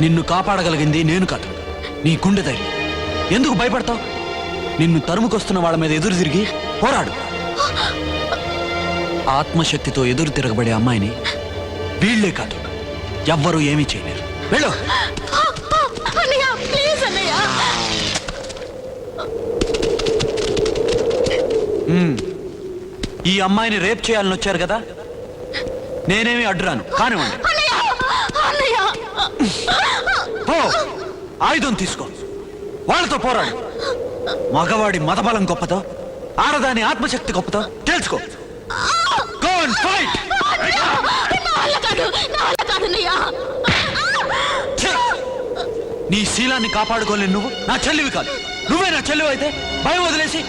నిన్ను కాపాడగలిగింది నేను కాదు. నీ గుండె ధైర్యం. ఎందుకు భయపడతావు? నిన్ను తరుముకొస్తున్న వాళ్ళ మీద ఎదురు తిరిగి పోరాడు. ఆత్మశక్తితో ఎదురు తిరగబడే అమ్మాయిని వీళ్ళే కాదు. ఎవ్వరూ ఏమీ చేయలేరు. వెళ్ళు. ఈ అమ్మాయిని రేప్ చేయాలని వచ్చారు కదా? నేనేమి అడ్డురాను. కానివ్వండి. పో. ఆయుధం తీసుకో. వాళ్ళతో పోరాడు. మగవాడి మతబలం గొప్పతో ఆడదాని ఆత్మశక్తి గొప్పతో తెలుసుకో! నా శీలాన్ని కాపాడుకోలేను నువ్వు నా చెల్లివి కాదు. నువ్వే నా చెల్లివి అయితే భయం వదిలేసి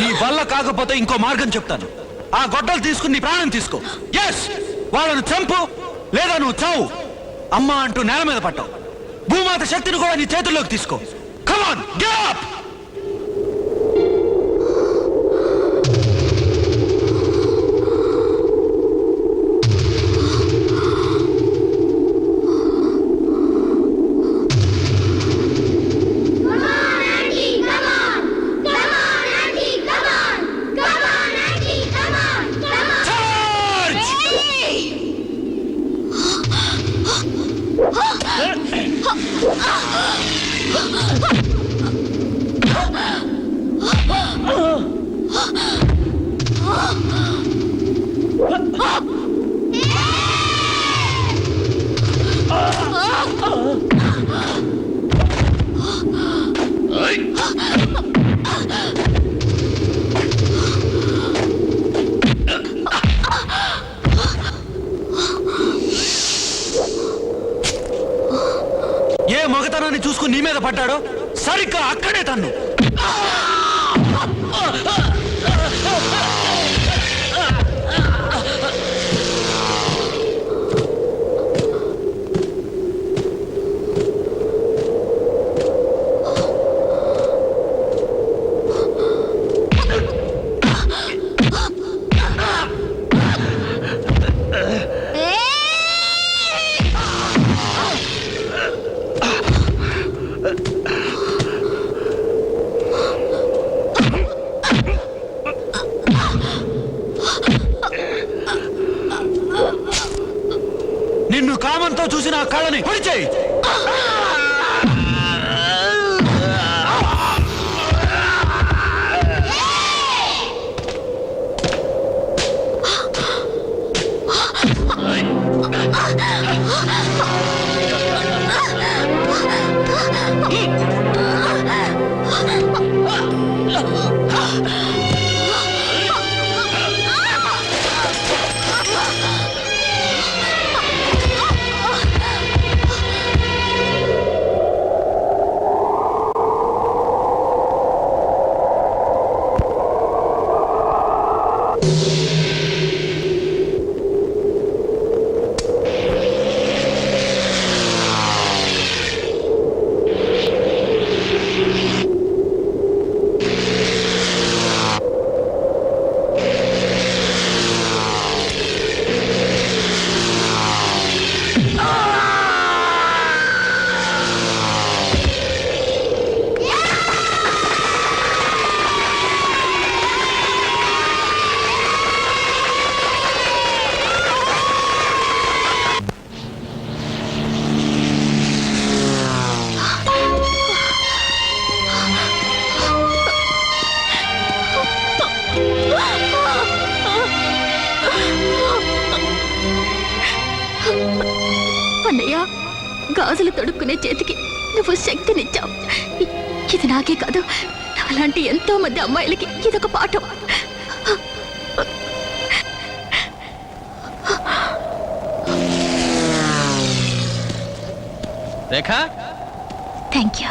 నీ వల్ల కాకపోతే ఇంకో మార్గం చెప్తాను. ఆ గొడ్డలు తీసుకుని నీ ప్రాణం తీసుకో. ఎస్ వాళ్ళను చంపు లేదా నువ్వు చావు. అమ్మ అంటూ నేల మీద పట్టావు భూమాత శక్తిని కూడా నీ చేతుల్లోకి తీసుకో. కమాన్ గెట్ అప్ సరిగ్గా అక్కడే తన్ను. నా కాళ్ళని పొడిచేయి గాజులు తొడుక్కునే చేతికి నువ్వు శక్తినిచ్చావు. ఇది నాకే కాదు. అలాంటి ఎంతో మంది అమ్మాయిలకి ఇదొక పాఠం. రేఖ? Thank you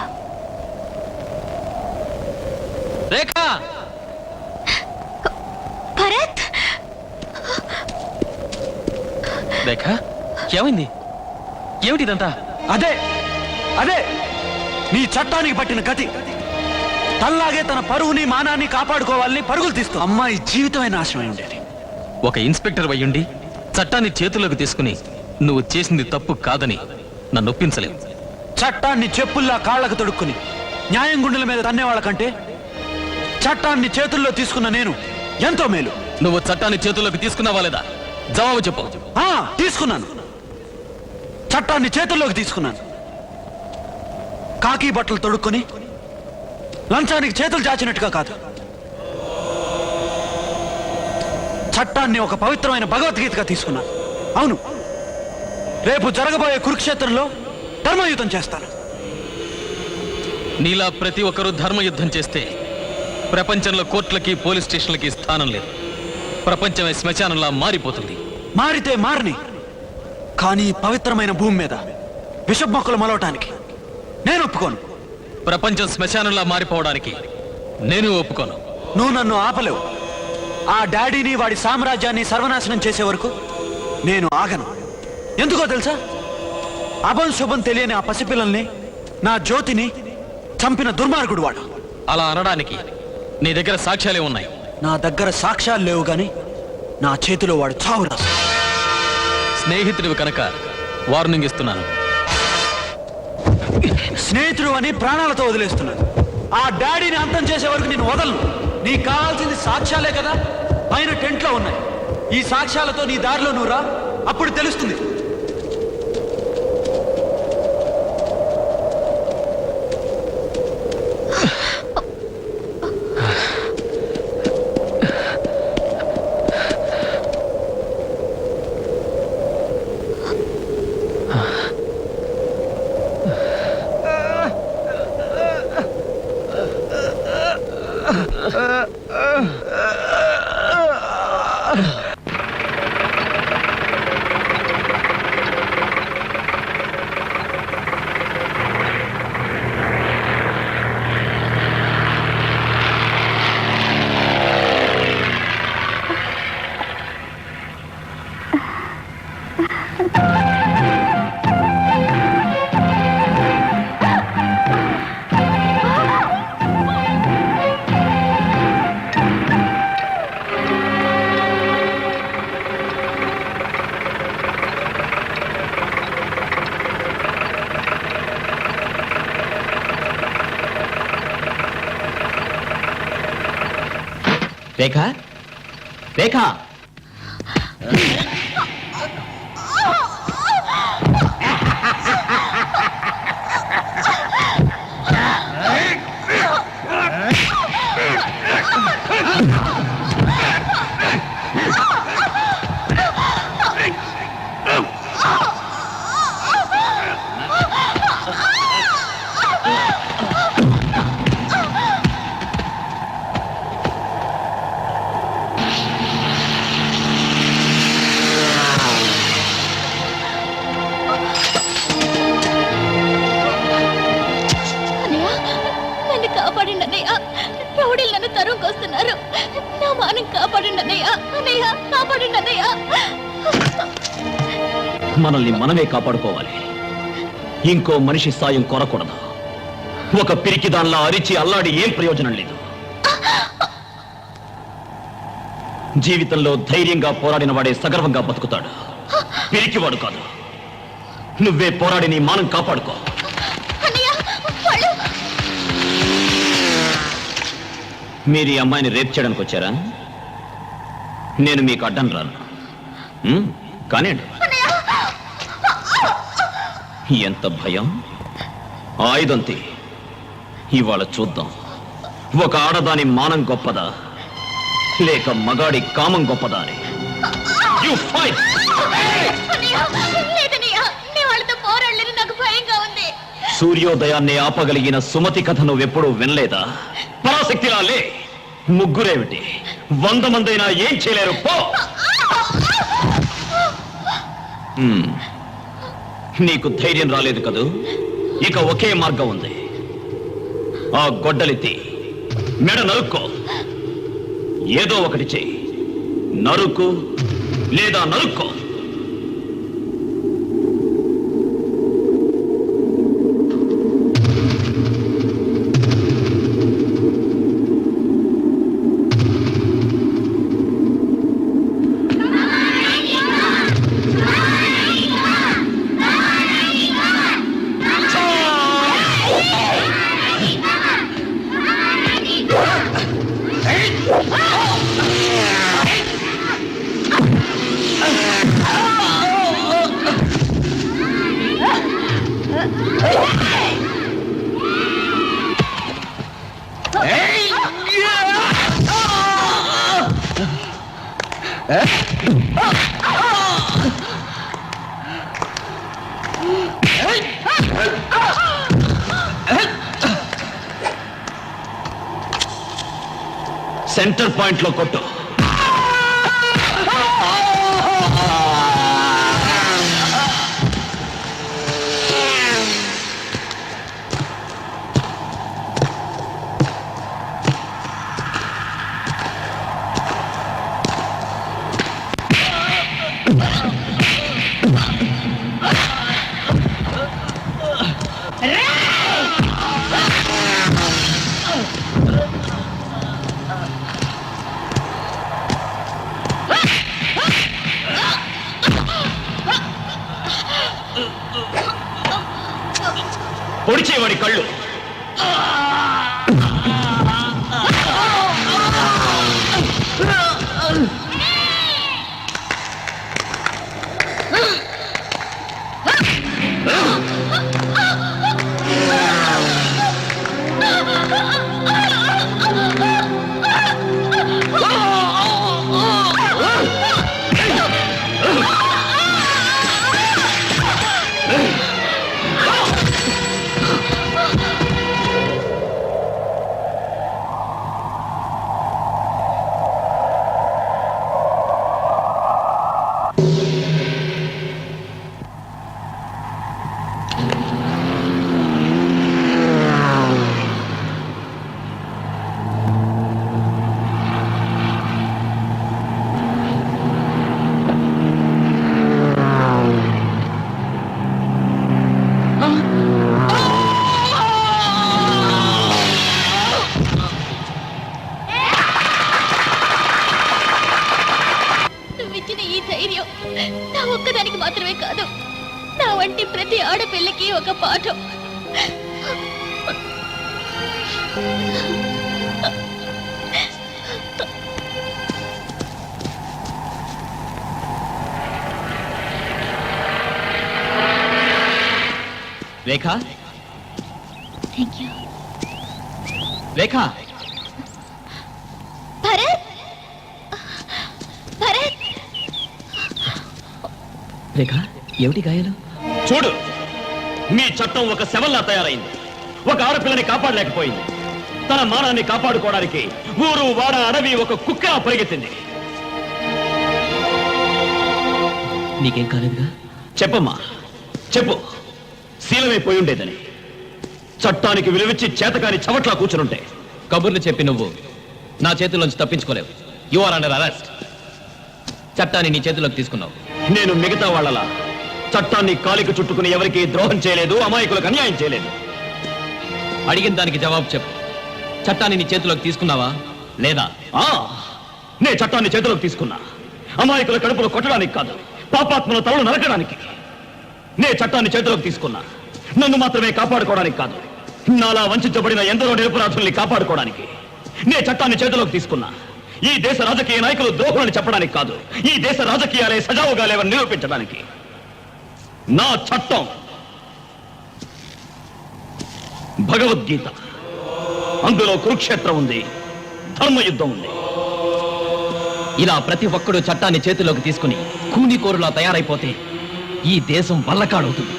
Rekha? Bharat! Rekha ఏమైంది? ఏమిటి ఇదంతా అదే అదే నీ చట్టానికి పట్టిన గతి. తల్లాగే తన పరువుని మానాన్ని కాపాడుకోవాలని పరుగులు తీస్తూ అమ్మాయి జీవితమే నాశనమై ఉండేది. ఒక ఇన్స్పెక్టర్ అయ్యుండి చట్టాన్ని చేతుల్లోకి తీసుకుని నువ్వు చేసింది తప్పు కాదని నన్ను ఒప్పించలేవు. చట్టాన్ని చెప్పుల్లా కాళ్ళకు తొడుక్కుని న్యాయం గుండెల మీద తన్నేవాళ్ళ కంటే చట్టాన్ని చేతుల్లో తీసుకున్న నేను ఎంతో మేలు. నువ్వు చట్టాన్ని చేతుల్లోకి తీసుకున్నావా లేదా? జవాబు చెప్పు. ఆ తీసుకున్నాను. చట్టాన్ని చేతుల్లోకి తీసుకున్నాను. కాకి బట్టలు తొడుక్కొని లంచానికి చేతులు చాచినట్టుగా కాదు. చట్టాన్ని ఒక పవిత్రమైన భగవద్గీతగా తీసుకున్నాను అవును రేపు జరగబోయే కురుక్షేత్రంలో ధర్మయుద్ధం చేస్తాను. నీలా ప్రతి ఒక్కరూ ధర్మయుద్ధం చేస్తే ప్రపంచంలో కోర్టులకి పోలీస్ స్టేషన్లకి స్థానం లేదు. ప్రపంచమే శ్మశానంలా మారిపోతుంది. మారితే మారని కానీ పవిత్రమైన భూమి మీద విషపు మొక్కలు మలవటానికి నేను ఒప్పుకోను. ప్రపంచం శ్మశానంలా మారిపోవడానికి నేను ఒప్పుకోను. నువ్వు నన్ను ఆపలేవు. ఆ డాడీని వాడి సామ్రాజ్యాన్ని సర్వనాశనం చేసే వరకు నేను ఆగను. ఎందుకో తెలుసా? అభం శుభం తెలియని ఆ పసిపిల్లల్ని నా జ్యోతిని చంపిన దుర్మార్గుడు వాడు. అలా అనడానికి నీ దగ్గర సాక్ష్యాలే ఉన్నాయి. నా దగ్గర సాక్ష్యాలు లేవు గాని నా చేతిలో వాడు చావు రాసు స్నేహితుడివి కనుక వార్నింగ్ ఇస్తున్నాను. స్నేహితుడు అని ప్రాణాలతో వదిలేస్తున్నాను. ఆ డాడీని అంతం చేసే వరకు నేను వదలను. నీకు కావాల్సింది సాక్ష్యాలే కదా? పైన టెంట్లో ఉన్నాయి. ఈ సాక్ష్యాలతో నీ దారిలో నువ్వు రా. అప్పుడు తెలుస్తుంది. రేఖ రేఖ మనల్ని మనమే కాపాడుకోవాలి. ఇంకో మనిషి సాయం కోరకూడదు ఒక పిరికి దానిలా అరిచి అల్లాడి ఏం ప్రయోజనం లేదు. జీవితంలో ధైర్యంగా పోరాడిన వాడే సగర్వంగా బతుకుతాడు. పిరికివాడు కాదు. నువ్వే పోరాడి నీ మానం కాపాడుకో. మీరు ఈ అమ్మాయిని రేప్ చేయడానికి వచ్చారా? నేను మీకు అడ్డం రాను. కానివ్వండి ఎంత భయం? ఆయుధం తీ ఇవాళ చూద్దాం. ఒక ఆడదాని మానం గొప్పదా? లేక మగాడి కామం గొప్పదా అని. సూర్యోదయాన్ని ఆపగలిగిన సుమతి కథ నువ్వెప్పుడూ వినలేదా? పరాశక్తిలా లే. ముగ్గురేమిటి? వంద మందైనా ఏం చేయలేరు? పో. నీకు ధైర్యం రాలేదు కదూ? ఇక ఒకే మార్గం ఉంది. ఆ గొడ్డలితి మెడ నరుక్కో. ఏదో ఒకటి చెయ్యి. నరుకు లేదా నరుక్కో. సెంటర్ పాయింట్లో కొట్టు. ¡Ra! పాఠం రేఖ? Thank you Rekha? Bharat! Bharat! Rekha ఏమిటి గాయాలు? చూడు! మీ చట్టం ఒక శవంలా తయారైంది. ఒక ఆడపిల్లని కాపాడలేకపోయింది. తన మానాన్ని కాపాడుకోవడానికి ఊరు వాడ అడవి ఒక కుక్కలా పరిగెత్తింది. నీకేం కాలేదుగా? చెప్పమ్మా. చెప్పు. శీలమైపోయి ఉండేదని. చట్టానికి విలువిచ్చి చేతకాని చవట్లా కూర్చునుంటే. కబుర్లు చెప్పి నువ్వు నా చేతుల్లోంచి తప్పించుకోలేవు. యు ఆర్ అండర్ అరెస్ట్ చట్టాన్ని నీ చేతిలోకి తీసుకున్నావు. నేను మిగతా వాళ్ళలా చట్టాన్ని కాలికి చుట్టుకుని ఎవరికి ద్రోహం చేయలేదు అమాయకులకు అన్యాయం చేయలేదు. అడిగిన దానికి జవాబు చెప్పు. చట్టాన్ని నీ చేతిలోకి తీసుకున్నావా? లేదా? ఆ నే చట్టాన్ని చేతిలోకి తీసుకున్నా. అమాయకుల కడుపులో కొట్టడానికి కాదు పాపాత్మల తలను నరకడానికి. నే చట్టాన్ని చేతిలోకి తీసుకున్నా. నన్ను మాత్రమే కాపాడుకోవడానికి కాదు నాలా వంచబడిన ఎందరో నిరపరాధుల్ని కాపాడుకోవడానికి. నే చట్టాన్ని చేతిలోకి తీసుకున్నా. ఈ దేశ రాజకీయ నాయకులు ద్రోహులని చెప్పడానికి కాదు ఈ దేశ రాజకీయాలే సజావుగా లేవని నిరూపించడానికి. నా చట్టం. భగవద్గీత. అందులో కురుక్షేత్రం ఉంది. ధర్మయుద్ధం ఉంది. ఇలా ప్రతి ఒక్కడు చట్టాన్ని చేతిలోకి తీసుకుని కూనికోరులా తయారైపోతే ఈ దేశం వల్లకాడవుతుంది.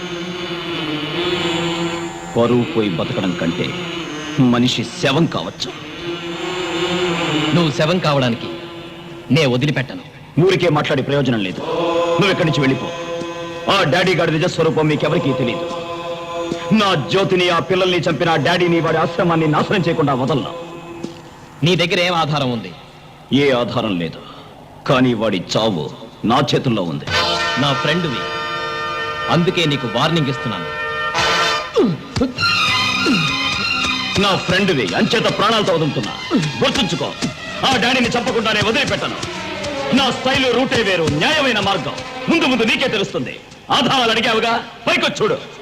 పరువు పోయి బతకడం కంటే మనిషి శవం కావచ్చు. నువ్వు శవం కావడానికి నే వదిలిపెట్టను. ఊరికే మాట్లాడే ప్రయోజనం లేదు. నువ్వు ఎక్కడి నుంచి వెళ్ళిపో. డాడీ గారి నిజస్వరూపం మీకెవరికీ తెలియదు నా జ్యోతిని ఆ పిల్లల్ని చంపిన డాడీని వాడి ఆశ్రమాన్ని నాశనం చేయకుండా వదలను. నీ దగ్గర ఏం ఆధారం ఉంది? ఏ ఆధారం లేదు. కానీ వాడి చావు నా చేతుల్లో ఉంది. నా ఫ్రెండ్వి. అందుకే నీకు వార్నింగ్ ఇస్తున్నాను. నా ఫ్రెండ్వి అంచేత ప్రాణాలతో వదులుతున్నా. గుర్తుంచుకో ఆ డాడీని చంపకుండానే వదిలిపెట్టను. నా స్టైల్ రూటే వేరు న్యాయమైన మార్గం. ముందు ముందు నీకే తెలుస్తుంది. ఆధారాలు అడిగావుగా పైకొచ్చుడు.